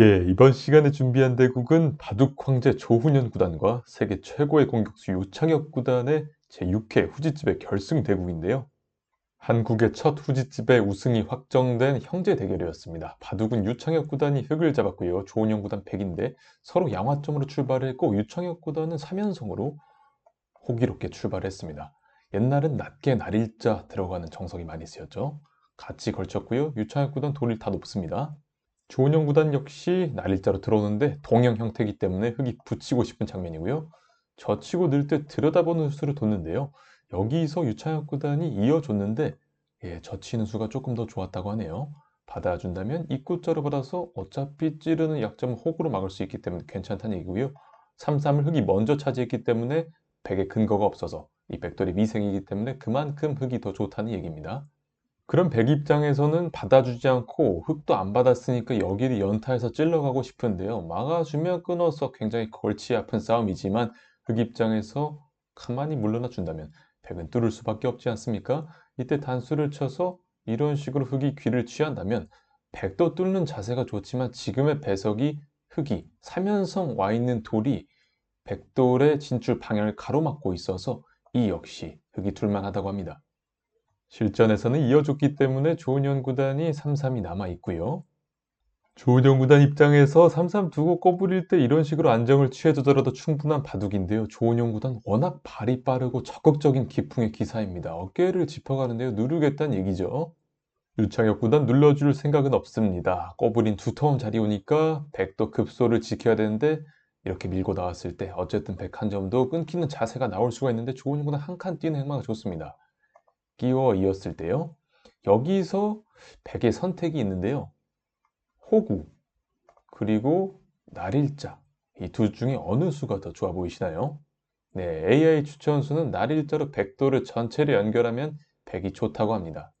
예, 이번 시간에 준비한 대국은 바둑 황제 조훈현 구단과 세계 최고의 공격수 유창혁 구단의 제6회 후지집의 결승 대국인데요. 한국의 첫 후지집의 우승이 확정된 형제 대결이었습니다. 바둑은 유창혁 구단이 흙을 잡았고요. 조훈현 구단 100인데 서로 양화점으로 출발했고 유창혁 구단은 3연승으로 호기롭게 출발했습니다. 옛날은 낮게 날일자 들어가는 정석이 많이 쓰였죠. 같이 걸쳤고요. 유창혁 구단 돌이 다 높습니다. 조은영 구단 역시 날일자로 들어오는데 동형 형태이기 때문에 흙이 붙이고 싶은 장면이고요. 젖히고 늘 때 들여다보는 수를 뒀는데요. 여기서 유창혁 구단이 이어줬는데 예, 젖히는 수가 조금 더 좋았다고 하네요. 받아준다면 입구자로 받아서 어차피 찌르는 약점을 호구로 막을 수 있기 때문에 괜찮다는 얘기고요. 3-3을 흙이 먼저 차지했기 때문에 백에 근거가 없어서 이 백돌이 미생이기 때문에 그만큼 흙이 더 좋다는 얘기입니다. 그럼 백 입장에서는 받아주지 않고 흙도 안 받았으니까 여기를 연타해서 찔러가고 싶은데요. 막아주면 끊어서 굉장히 골치 아픈 싸움이지만 흙 입장에서 가만히 물러나 준다면 백은 뚫을 수밖에 없지 않습니까? 이때 단수를 쳐서 이런 식으로 흙이 귀를 취한다면 백도 뚫는 자세가 좋지만 지금의 배석이 흙이 삼연성 와 있는 돌이 백돌의 진출 방향을 가로막고 있어서 이 역시 흙이 둘만하다고 합니다. 실전에서는 이어줬기 때문에 조은현 구단이 3-3이 남아 있고요. 조은현 구단 입장에서 3-3 두고 꼬부릴 때 이런 식으로 안정을 취해두더라도 충분한 바둑인데요. 조은현 구단 워낙 발이 빠르고 적극적인 기풍의 기사입니다. 어깨를 짚어가는데요. 누르겠다는 얘기죠. 유창혁 구단 눌러줄 생각은 없습니다. 꼬부린 두터운 자리 오니까 백도 급소를 지켜야 되는데 이렇게 밀고 나왔을 때 어쨌든 백 한 점도 끊기는 자세가 나올 수가 있는데 조은현 구단 한 칸 뛰는 행마가 좋습니다. 끼워 이었을 때요. 여기서 백의 선택이 있는데요. 호구 그리고 날일자 이둘 중에 어느 수가 더 좋아 보이시나요? 네, AI 추천수는 날일자로 백도를 전체를 연결하면 백이 좋다고 합니다.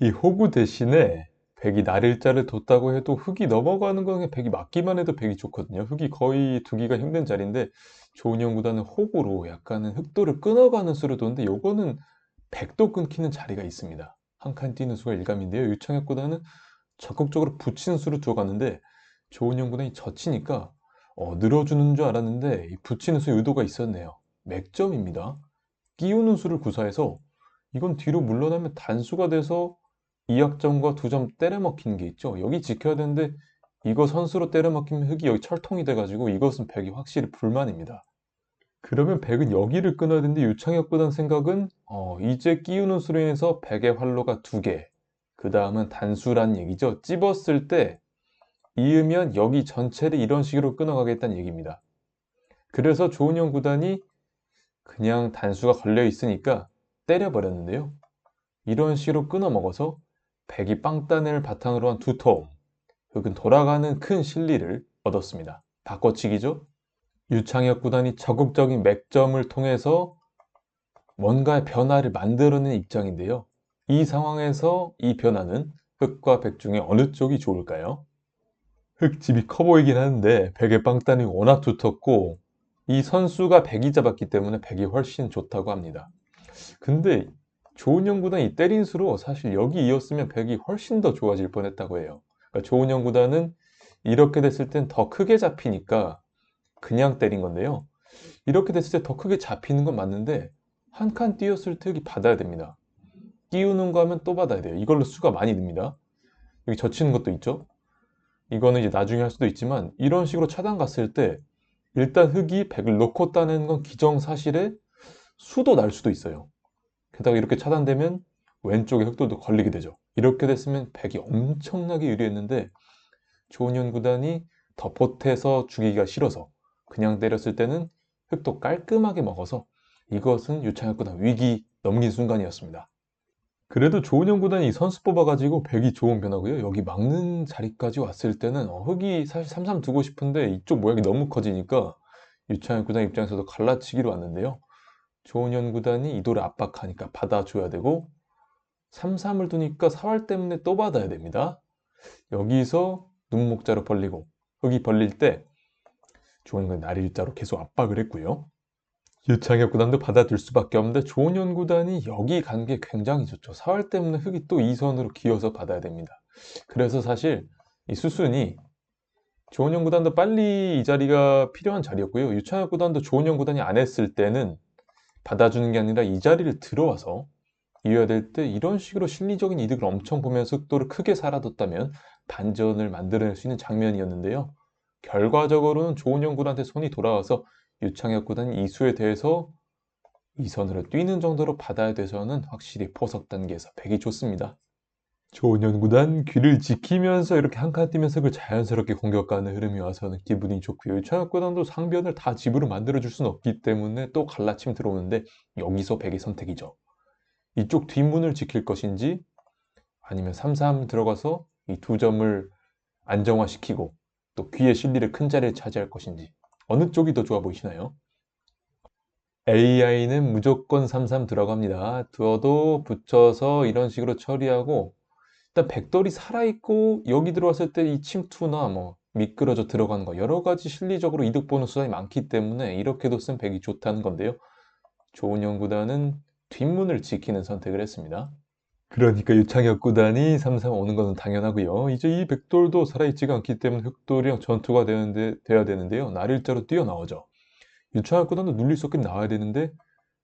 이 호구 대신에 백이 날일자를 뒀다고 해도 흙이 넘어가는 거에 백이 맞기만 해도 백이 좋거든요. 흙이 거의 두기가 힘든 자리인데 조은영 구단은 호구로 약간은 흑도를 끊어가는 수를 뒀는데 요거는 백도 끊기는 자리가 있습니다. 한 칸 뛰는 수가 일감인데요. 유창혁 구단은 적극적으로 붙이는 수를 두어갔는데 조은영 구단이 젖히니까 어, 늘어주는 줄 알았는데 붙이는 수 의도가 있었네요. 맥점입니다. 끼우는 수를 구사해서 이건 뒤로 물러나면 단수가 돼서 2약점과 두점 때려 먹히는 게 있죠. 여기 지켜야 되는데 이거 선수로 때려 먹히면 흙이 여기 철통이 돼가지고 이것은 백이 확실히 불만입니다. 그러면 백은 여기를 끊어야 되는데 유창혁 구단 생각은 어, 이제 끼우는 수로 인해서 백의 활로가 두 개. 그 다음은 단수란 얘기죠. 찝었을 때 이으면 여기 전체를 이런 식으로 끊어가겠다는 얘기입니다. 그래서 조은영 구단이 그냥 단수가 걸려 있으니까 때려버렸는데요. 이런 식으로 끊어 먹어서 백이 빵따내를 바탕으로 한 두통, 흙은 돌아가는 큰 실리를 얻었습니다. 바꿔치기죠. 유창혁 구단이 적극적인 맥점을 통해서 뭔가의 변화를 만들어낸 입장인데요. 이 상황에서 이 변화는 흑과 백 중에 어느 쪽이 좋을까요? 흑집이 커 보이긴 하는데 백의 빵단이 워낙 두텁고 이 선수가 백이 잡았기 때문에 백이 훨씬 좋다고 합니다. 근데 조은영 구단이 이 때린 수로 사실 여기 이었으면 백이 훨씬 더 좋아질 뻔했다고 해요. 그러니까 조은영 구단은 이렇게 됐을 땐 더 크게 잡히니까 그냥 때린 건데요. 이렇게 됐을 때 더 크게 잡히는 건 맞는데 한 칸 띄었을 때 여기 받아야 됩니다. 띄우는 거 하면 또 받아야 돼요. 이걸로 수가 많이 듭니다. 여기 젖히는 것도 있죠. 이거는 이제 나중에 할 수도 있지만 이런 식으로 차단 갔을 때 일단 흙이 100을 놓고 따는 건 기정사실에 수도 날 수도 있어요. 게다가 이렇게 차단되면 왼쪽에 흑도도 걸리게 되죠. 이렇게 됐으면 100이 엄청나게 유리했는데 조은현 구단이 더 보태서 죽이기가 싫어서 그냥 때렸을 때는 흙도 깔끔하게 먹어서 이것은 유창혁 구단 위기 넘긴 순간이었습니다. 그래도 조은영 구단이 선수 뽑아가지고 백이 좋은 변화고요. 여기 막는 자리까지 왔을 때는 어, 흙이 사실 3-3 두고 싶은데 이쪽 모양이 너무 커지니까 유창혁 구단 입장에서도 갈라치기로 왔는데요. 조은현 구단이 이도를 압박하니까 받아줘야 되고 3-3을 두니까 사활 때문에 또 받아야 됩니다. 여기서 눈목자로 벌리고 흙이 벌릴 때 조은현 날일자로 계속 압박을 했고요. 유창혁 구단도 받아들 수밖에 없는데 조은현 구단이 여기 간 게 굉장히 좋죠. 사활 때문에 흙이 또 2선으로 기어서 받아야 됩니다. 그래서 사실 이 수순이 조은영 구단도 빨리 이 자리가 필요한 자리였고요. 유창혁 구단도 조은영 구단이 안 했을 때는 받아주는 게 아니라 이 자리를 들어와서 이어야 될 때 이런 식으로 심리적인 이득을 엄청 보면서 속도를 크게 살아뒀다면 반전을 만들어낼 수 있는 장면이었는데요. 결과적으로는 조은영 구단한테 손이 돌아와서 유창혁 구단 이수에 대해서 이 선으로 뛰는 정도로 받아야 돼서는 확실히 포석 단계에서 백이 좋습니다. 조은현 구단 귀를 지키면서 이렇게 한 칸 뛰면서 그 자연스럽게 공격가는 흐름이 와서는 기분이 좋고요. 유창혁 구단도 상변을 다 집으로 만들어줄 수는 없기 때문에 또 갈라침 들어오는데 여기서 백의 선택이죠. 이쪽 뒷문을 지킬 것인지 아니면 3-3 들어가서 이 두 점을 안정화시키고 또 귀의 실리를 큰 자리를 차지할 것인지 어느 쪽이 더 좋아 보이시나요? AI는 무조건 3-3 들어갑니다. 두어도 붙여서 이런 식으로 처리하고 일단 백돌이 살아있고 여기 들어왔을 때 이 침투나 뭐 미끄러져 들어가는 거 여러 가지 실리적으로 이득 보는 수단이 많기 때문에 이렇게도 쓴 백이 좋다는 건데요. 조은영 구단은 뒷문을 지키는 선택을 했습니다. 그러니까 유창혁 구단이 3-3 오는 것은 당연하고요. 이제 이 백돌도 살아있지가 않기 때문에 흑돌이랑 전투가 되는데, 돼야 되는데요. 날일자로 뛰어나오죠. 유창혁 구단도 눌릴 수 없게 나와야 되는데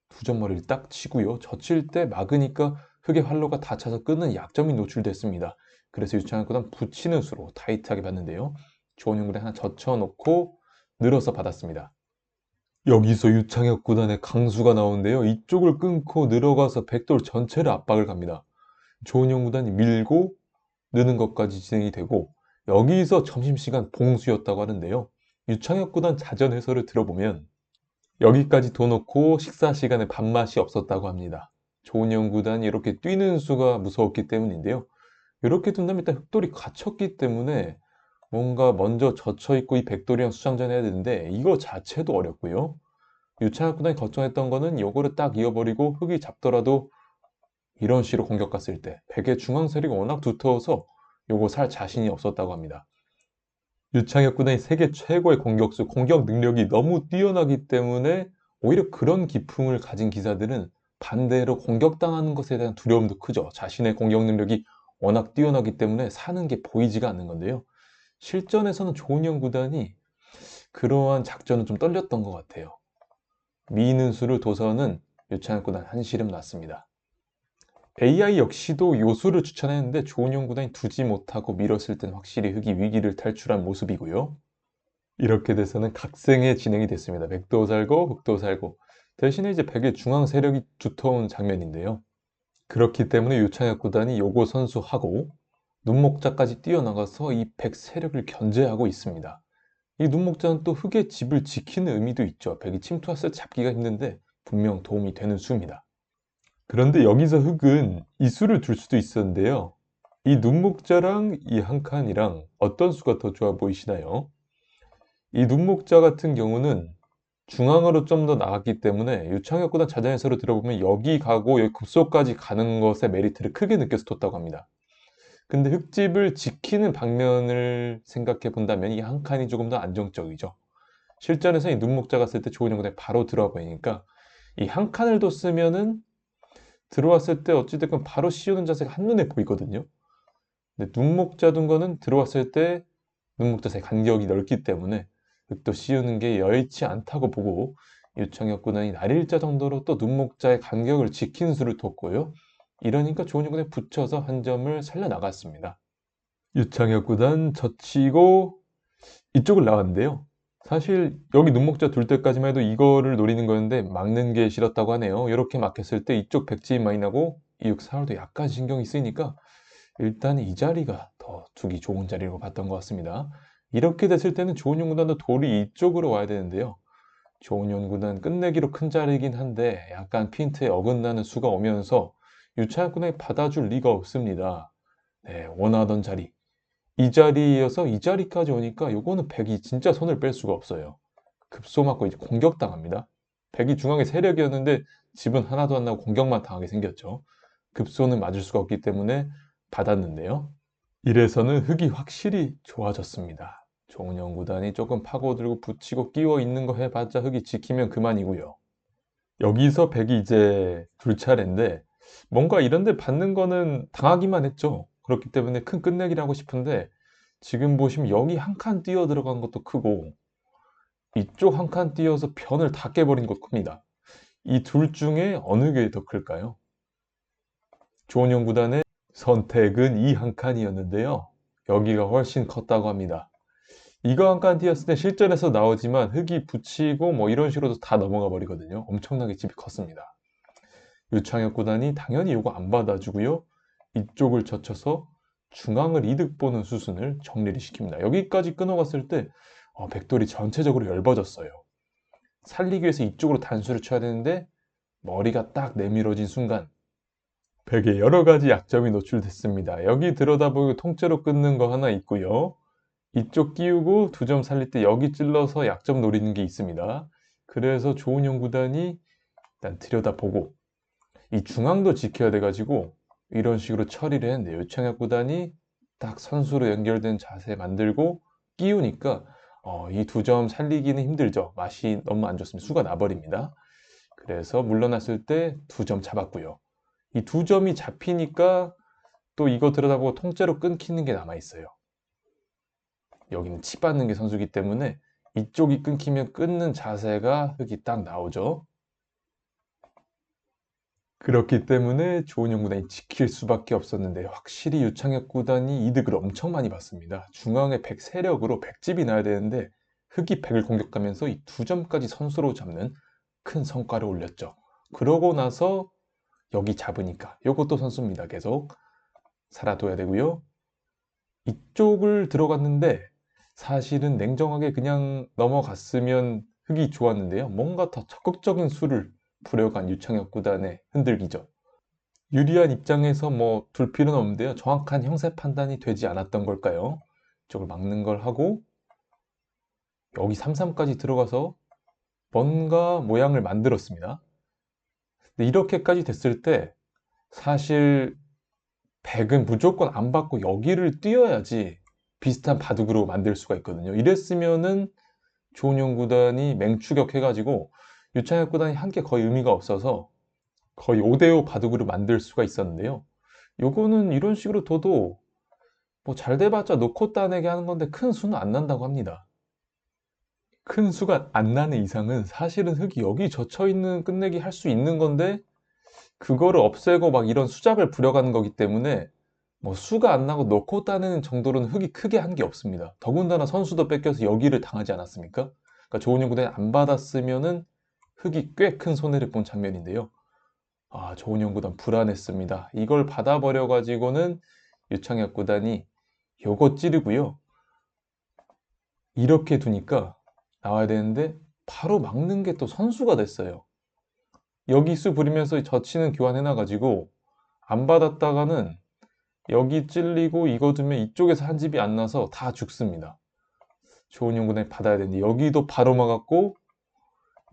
두 점머리를 딱 치고요. 젖힐 때 막으니까 흑의 활로가 다 차서 끊는 약점이 노출됐습니다. 그래서 유창혁 구단 붙이는 수로 타이트하게 봤는데요. 구단 하나 젖혀놓고 늘어서 받았습니다. 여기서 유창혁 구단의 강수가 나오는데요. 이쪽을 끊고 늘어가서 백돌 전체를 압박을 갑니다. 조은영 구단이 밀고 느는 것까지 진행이 되고 여기서 점심시간 봉수였다고 하는데요. 유창혁 구단 자전 해설을 들어보면 여기까지 둬 놓고 식사 시간에 밥맛이 없었다고 합니다. 조은영 구단이 이렇게 뛰는 수가 무서웠기 때문인데요. 이렇게 둔다면 일단 흑돌이 갇혔기 때문에 뭔가 먼저 젖혀있고 이 백돌이랑 수장전 해야 되는데 이거 자체도 어렵고요. 유창학 구단이 걱정했던 거는 요거를 딱 이어버리고 흑이 잡더라도 이런 식으로 공격 갔을 때 백의 중앙 세력이 워낙 두터워서 요거 살 자신이 없었다고 합니다. 유창혁 구단이 세계 최고의 공격수, 공격 능력이 너무 뛰어나기 때문에 오히려 그런 기풍을 가진 기사들은 반대로 공격당하는 것에 대한 두려움도 크죠. 자신의 공격 능력이 워낙 뛰어나기 때문에 사는 게 보이지가 않는 건데요. 실전에서는 조은영 구단이 그러한 작전은 좀 떨렸던 것 같아요. 미는 수를 둬서는 유창혁 구단 한시름 났습니다. AI 역시도 요수를 추천했는데 조은영 구단이 두지 못하고 밀었을 땐 확실히 흑이 위기를 탈출한 모습이고요. 이렇게 돼서는 각생의 진행이 됐습니다. 백도 살고 흑도 살고 대신에 이제 백의 중앙 세력이 두터운 장면인데요. 그렇기 때문에 유창혁 구단이 요거 선수하고 눈목자까지 뛰어나가서 이 백 세력을 견제하고 있습니다. 이 눈목자는 또 흑의 집을 지키는 의미도 있죠. 백이 침투했을 때 잡기가 힘든데 분명 도움이 되는 수입니다. 그런데 여기서 흑은 이 수를 둘 수도 있었는데요. 이 눈목자랑 이 한 칸이랑 어떤 수가 더 좋아 보이시나요? 이 눈목자 같은 경우는 중앙으로 좀 더 나갔기 때문에 유창혁 구단 자전에서로 들어보면 여기 가고 여기 급소까지 가는 것의 메리트를 크게 느껴서 뒀다고 합니다. 근데 흙집을 지키는 방면을 생각해 본다면 이 한 칸이 조금 더 안정적이죠. 실전에서 이 눈목자 갔을 때 좋은 영상에 바로 들어와 보이니까 이 한 칸을 뒀으면은 들어왔을 때 어찌됐건 바로 씌우는 자세가 한눈에 보이거든요. 근데 눈목 자 둔 거는 들어왔을 때 눈목자 사이 간격이 넓기 때문에 흙도 씌우는 게 여의치 않다고 보고 구단이 날일자 정도로 또 눈목자의 간격을 지킨 수를 뒀고요. 이러니까 구단에 붙여서 한 점을 살려나갔습니다. 유창혁 구단 젖히고 이쪽을 나왔는데요. 사실 여기 눈목자 둘 때까지만 해도 이거를 노리는 거였는데 막는 게 싫었다고 하네요. 이렇게 막혔을 때 이쪽 백지인 많이 나고 이육 사월도 약간 신경이 쓰이니까 일단 이 자리가 더 두기 좋은 자리라고 봤던 것 같습니다. 이렇게 됐을 때는 조은용 구단도 돌이 이쪽으로 와야 되는데요. 조은용 구단 끝내기로 큰 자리이긴 한데 약간 핀트에 어긋나는 수가 오면서 유창군에 받아줄 리가 없습니다. 네, 원하던 자리. 이 자리이어서 이 자리까지 오니까 요거는 백이 진짜 손을 뺄 수가 없어요. 급소 맞고 이제 공격당합니다. 백이 중앙에 세력이었는데 집은 하나도 안 나고 공격만 당하게 생겼죠. 급소는 맞을 수가 없기 때문에 받았는데요. 이래서는 흙이 확실히 좋아졌습니다. 종영 구단이 조금 파고들고 붙이고 끼워 있는 거 해봤자 흙이 지키면 그만이고요. 여기서 백이 이제 둘 차례인데 뭔가 이런 데 받는 거는 당하기만 했죠. 그렇기 때문에 큰 끝내기를 하고 싶은데 지금 보시면 여기 한칸 뛰어 들어간 것도 크고 이쪽 한 칸 뛰어서 변을 다 깨버린 것도 큽니다. 이 둘 중에 어느 게 더 클까요? 조은영 구단의 선택은 이 한 칸이었는데요. 여기가 훨씬 컸다고 합니다. 이거 한 칸 뛰었을 때 실전에서 나오지만 흙이 붙이고 뭐 이런 식으로도 다 넘어가 버리거든요. 엄청나게 집이 컸습니다. 유창혁 구단이 당연히 이거 안 받아주고요. 이쪽을 젖혀서 중앙을 이득 보는 수순을 정리를 시킵니다. 여기까지 끊어갔을 때 어, 백돌이 전체적으로 얇아졌어요. 살리기 위해서 이쪽으로 단수를 쳐야 되는데 머리가 딱 내밀어진 순간 백에 여러 가지 약점이 노출됐습니다. 여기 들여다보고 통째로 끊는 거 하나 있고요. 이쪽 끼우고 두 점 살릴 때 여기 찔러서 약점 노리는 게 있습니다. 그래서 조은영 구단이 일단 들여다보고 이 중앙도 지켜야 돼가지고 이런 식으로 처리를 했는데 요청혁 구단이 딱 선수로 연결된 자세 만들고 끼우니까 어, 이 두 점 살리기는 힘들죠. 맛이 너무 안 좋습니다. 수가 나버립니다. 그래서 물러났을 때 두 점 잡았고요. 이 두 점이 잡히니까 또 이거 들여다보고 통째로 끊기는 게 남아 있어요. 여기는 치 받는 게 선수기 때문에 이쪽이 끊기면 끊는 자세가 흙이 딱 나오죠. 그렇기 때문에 조은영 구단이 지킬 수밖에 없었는데 확실히 유창혁 구단이 이득을 엄청 많이 봤습니다. 중앙에 100 세력으로 100집이 나야 되는데 흑이 100을 공격하면서 이 두 점까지 선수로 잡는 큰 성과를 올렸죠. 그러고 나서 여기 잡으니까 이것도 선수입니다. 계속 살아둬야 되고요. 이쪽을 들어갔는데 사실은 냉정하게 그냥 넘어갔으면 흑이 좋았는데요. 뭔가 더 적극적인 수를 불려간 유창혁 구단의 흔들기죠. 유리한 입장에서 뭐 둘 필요는 없는데요. 정확한 형세 판단이 되지 않았던 걸까요? 이쪽을 막는 걸 하고 여기 3-3까지 들어가서 뭔가 모양을 만들었습니다. 이렇게까지 됐을 때 사실 100은 무조건 안 받고 여기를 뛰어야지 비슷한 바둑으로 만들 수가 있거든요. 이랬으면은 조은영 구단이 맹추격 해가지고 유창혁 구단이 한 게 거의 의미가 없어서 거의 5대5 바둑으로 만들 수가 있었는데요. 요거는 이런 식으로 둬도 뭐 잘 돼봤자 놓고 따내게 하는 건데 큰 수는 안 난다고 합니다. 큰 수가 안 나는 이상은 사실은 흙이 여기 젖혀 있는 끝내기 할 수 있는 건데 그거를 없애고 막 이런 수작을 부려가는 거기 때문에 뭐 수가 안 나고 놓고 따내는 정도로는 흙이 크게 한 게 없습니다. 더군다나 선수도 뺏겨서 여기를 당하지 않았습니까? 그러니까 조은영 구단이 안 받았으면은 흙이 꽤 큰 손해를 본 장면인데요. 아, 조은영 구단 불안했습니다. 이걸 받아버려 가지고는 유창혁 구단이 요거 찌르고요. 이렇게 두니까 나와야 되는데 바로 막는 게 또 선수가 됐어요. 여기 수 부리면서 젖히는 교환해놔가지고 안 받았다가는 여기 찔리고 이거 두면 이쪽에서 한 집이 안 나서 다 죽습니다. 조은영 구단이 받아야 되는데 여기도 바로 막았고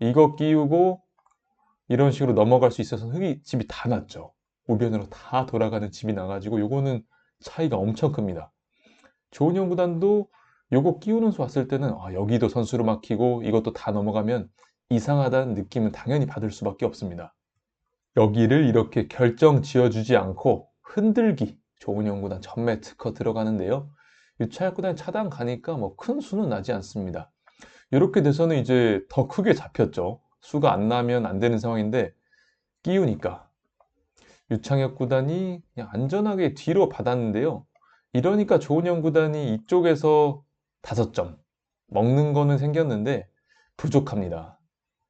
이거 끼우고 이런 식으로 넘어갈 수 있어서 흙이 집이 다 났죠. 우변으로 다 돌아가는 집이 나가지고 요거는 차이가 엄청 큽니다. 조은영 구단도 요거 끼우는 수 왔을 때는 아, 여기도 선수로 막히고 이것도 다 넘어가면 이상하다는 느낌은 당연히 받을 수밖에 없습니다. 여기를 이렇게 결정 지어주지 않고 흔들기 조은영 구단 전매 특허 들어가는데요. 유차혁 구단 차단 가니까 뭐 큰 수는 나지 않습니다. 이렇게 돼서는 이제 더 크게 잡혔죠. 수가 안 나면 안 되는 상황인데 끼우니까 유창혁 구단이 그냥 안전하게 뒤로 받았는데요. 이러니까 조은영 구단이 이쪽에서 다섯 점 먹는 거는 생겼는데 부족합니다.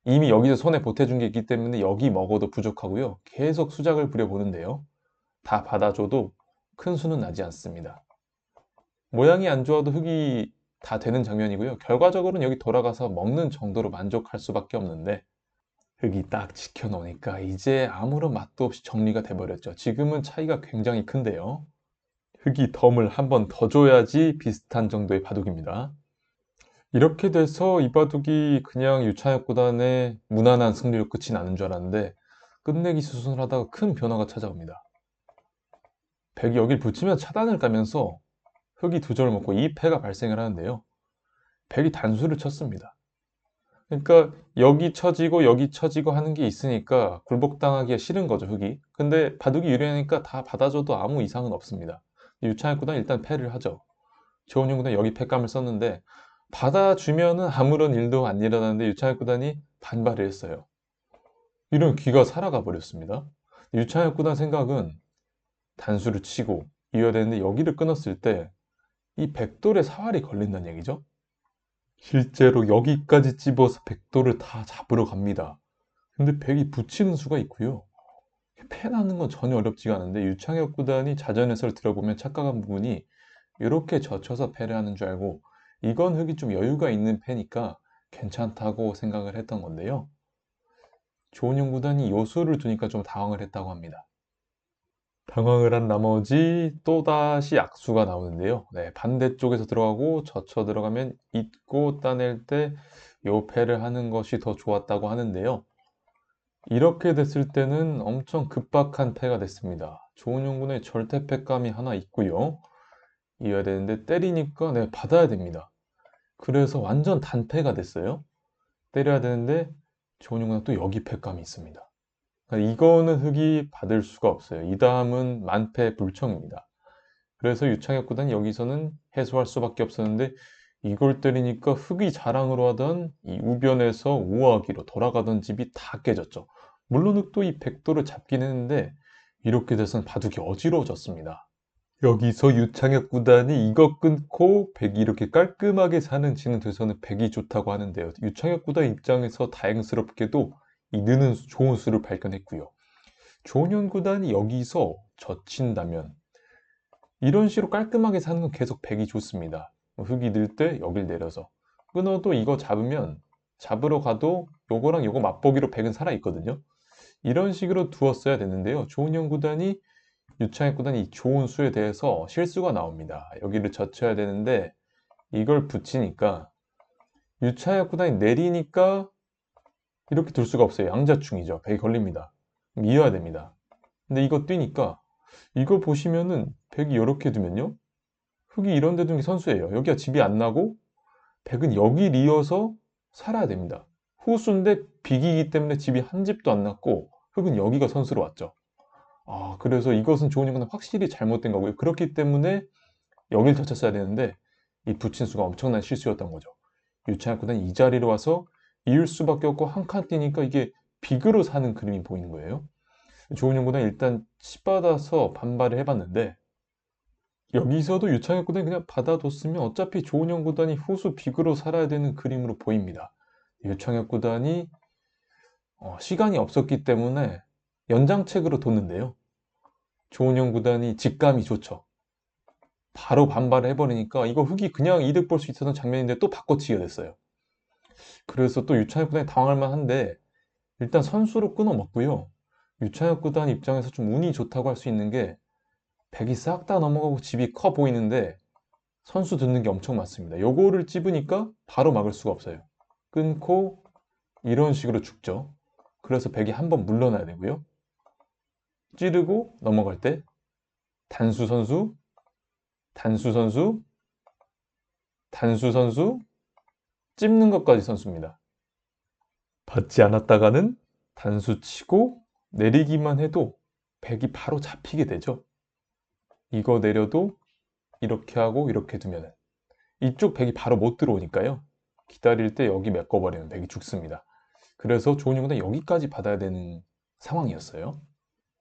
이미 여기서 손에 보태준 게 있기 때문에 여기 먹어도 부족하고요. 계속 수작을 부려보는데요. 다 받아줘도 큰 수는 나지 않습니다. 모양이 안 좋아도 흙이 다 되는 장면이고요. 결과적으로는 여기 돌아가서 먹는 정도로 만족할 수밖에 없는데 흙이 딱 지켜놓으니까 이제 아무런 맛도 없이 정리가 돼버렸죠. 지금은 차이가 굉장히 큰데요. 흙이 덤을 한 번 더 줘야지 비슷한 정도의 바둑입니다. 이렇게 돼서 이 바둑이 그냥 유차혁 구단의 무난한 승리로 끝이 나는 줄 알았는데 끝내기 수순을 하다가 큰 변화가 찾아옵니다. 백이 여길 붙이면 차단을 까면서 흙이 두 점을 먹고 2패가 발생을 하는데요. 백이 단수를 쳤습니다. 그러니까 여기 쳐지고 여기 쳐지고 하는 게 있으니까 굴복당하기가 싫은 거죠, 흙이. 근데 바둑이 유리하니까 다 받아줘도 아무 이상은 없습니다. 유창혁 구단 일단 패를 하죠. 조은영 구단 여기 패감을 썼는데 받아주면은 아무런 일도 안 일어나는데 유창혁 구단이 반발을 했어요. 이런 귀가 살아가 버렸습니다. 유창혁 구단 생각은 단수를 치고 이어야 되는데 여기를 끊었을 때 이 백돌에 사활이 걸린다는 얘기죠. 실제로 여기까지 찝어서 백돌을 다 잡으러 갑니다. 근데 백이 붙이는 수가 있고요. 패나는 건 전혀 어렵지가 않은데 유창혁 구단이 자전 해설 들어보면 착각한 부분이 이렇게 젖혀서 패를 하는 줄 알고 이건 흙이 좀 여유가 있는 패니까 괜찮다고 생각을 했던 건데요. 조은영 구단이 요수를 두니까 좀 당황을 했다고 합니다. 당황을 한 나머지 또다시 악수가 나오는데요. 네, 반대쪽에서 들어가고 젖혀 들어가면 잊고 따낼 때 요 패를 하는 것이 더 좋았다고 하는데요. 이렇게 됐을 때는 엄청 급박한 패가 됐습니다. 조은영 군의 절대 패감이 하나 있고요. 이어야 되는데 때리니까 네, 받아야 됩니다. 그래서 완전 단패가 됐어요. 때려야 되는데 조은영 군은 또 여기 패감이 있습니다. 그러니까 이거는 흑이 받을 수가 없어요. 이 다음은 만패 불청입니다. 그래서 유창혁 구단이 여기서는 해소할 수밖에 없었는데 이걸 때리니까 흑이 자랑으로 하던 이 우변에서 우아하기로 돌아가던 집이 다 깨졌죠. 물론 흑도 이 백도를 잡긴 했는데 이렇게 돼서는 바둑이 어지러워졌습니다. 여기서 유창혁 구단이 이거 끊고 백이 이렇게 깔끔하게 사는 치는 돼서는 백이 좋다고 하는데요. 유창혁 구단 입장에서 다행스럽게도 이 느는 좋은 수를 발견했고요. 조은현 구단이 여기서 젖힌다면 이런 식으로 깔끔하게 사는 건 계속 백이 좋습니다. 흙이 늘 때 여길 내려서 끊어도 이거 잡으면 잡으러 가도 요거랑 요거 맛보기로 백은 살아있거든요. 이런 식으로 두었어야 되는데요. 조은현 구단이 유창혁 구단이 좋은 수에 대해서 실수가 나옵니다. 여기를 젖혀야 되는데 이걸 붙이니까 유창혁 구단이 내리니까 이렇게 둘 수가 없어요. 양자충이죠. 백이 걸립니다. 이어야 됩니다. 근데 이거 뛰니까 이거 보시면은 백이 이렇게 두면요. 흙이 이런 데 두는 게 선수예요. 여기가 집이 안 나고 백은 여기 리어서 살아야 됩니다. 후수인데 비기기 때문에 집이 한 집도 안 났고 흙은 여기가 선수로 왔죠. 아, 그래서 이것은 좋은 이건 확실히 잘못된 거고요. 그렇기 때문에 여길 젖혔어야 되는데 이 붙인 수가 엄청난 실수였던 거죠. 유창학 구단이 이 자리로 와서 이을 수밖에 없고 한 칸 뛰니까 이게 비그로 사는 그림이 보이는 거예요. 조은영 구단 일단 치받아서 반발을 해봤는데 여기서도 유창혁 구단이 그냥 받아뒀으면 어차피 조은영 구단이 후수 비그로 살아야 되는 그림으로 보입니다. 유창혁 구단이 어, 시간이 없었기 때문에 연장책으로 뒀는데요. 조은영 구단이 직감이 좋죠. 바로 반발을 해버리니까 이거 흙이 그냥 이득 볼 수 있었던 장면인데 또 바꿔치기가 됐어요. 그래서 또 유창혁 구단이 당할 만 한데 일단 선수로 끊어 먹고요. 유창혁 구단 입장에서 좀 운이 좋다고 할 수 있는 게 백이 싹 다 넘어가고 집이 커 보이는데 선수 듣는 게 엄청 많습니다. 요거를 찝으니까 바로 막을 수가 없어요. 끊고 이런 식으로 죽죠. 그래서 백이 한 번 물러나야 되고요. 찌르고 넘어갈 때 단수 선수, 단수 선수, 단수 선수, 찝는 것까지 선수입니다. 받지 않았다가는 단수 치고 내리기만 해도 백이 바로 잡히게 되죠. 이거 내려도 이렇게 하고 이렇게 두면 이쪽 백이 바로 못 들어오니까요. 기다릴 때 여기 메꿔버리면 백이 죽습니다. 그래서 조은영은 여기까지 받아야 되는 상황이었어요.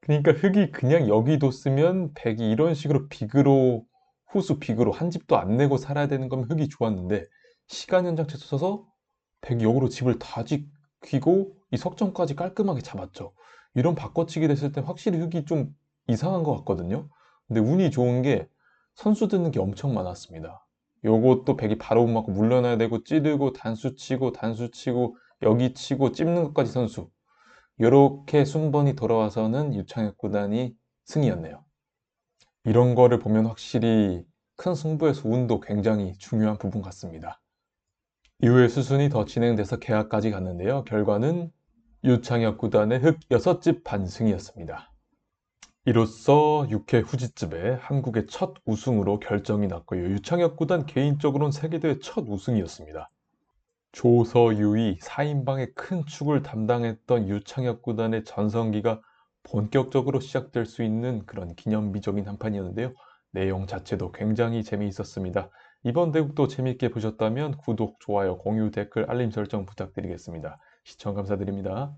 그러니까 흙이 그냥 여기 뒀으면 백이 이런 식으로 비그로 후수 비그로 한 집도 안 내고 살아야 되는 거면 흙이 좋았는데 시간 연장체 써서 백이 역으로 집을 다 지키고 이 석점까지 깔끔하게 잡았죠. 이런 바꿔치기 됐을 때 확실히 흙이 좀 이상한 것 같거든요. 근데 운이 좋은 게 선수 듣는 게 엄청 많았습니다. 요것도 백이 바로 못 맞고 물러나야 되고 찌르고 단수 치고 단수 치고 여기 치고 찝는 것까지 선수. 이렇게 순번이 돌아와서는 유창혁 구단이 승이었네요. 이런 거를 보면 확실히 큰 승부에서 운도 굉장히 중요한 부분 같습니다. 이후에 수순이 더 진행돼서 계약까지 갔는데요. 결과는 유창혁 구단의 흑 6집 반승이었습니다. 이로써 6회 후지집에 한국의 첫 우승으로 결정이 났고요. 유창혁 구단 개인적으로는 세계대회 첫 우승이었습니다. 조서유이 4인방의 큰 축을 담당했던 유창혁 구단의 전성기가 본격적으로 시작될 수 있는 그런 기념비적인 한판이었는데요. 내용 자체도 굉장히 재미있었습니다. 이번 대국도 재밌게 보셨다면 구독, 좋아요, 공유, 댓글, 알림 설정 부탁드리겠습니다. 시청 감사드립니다.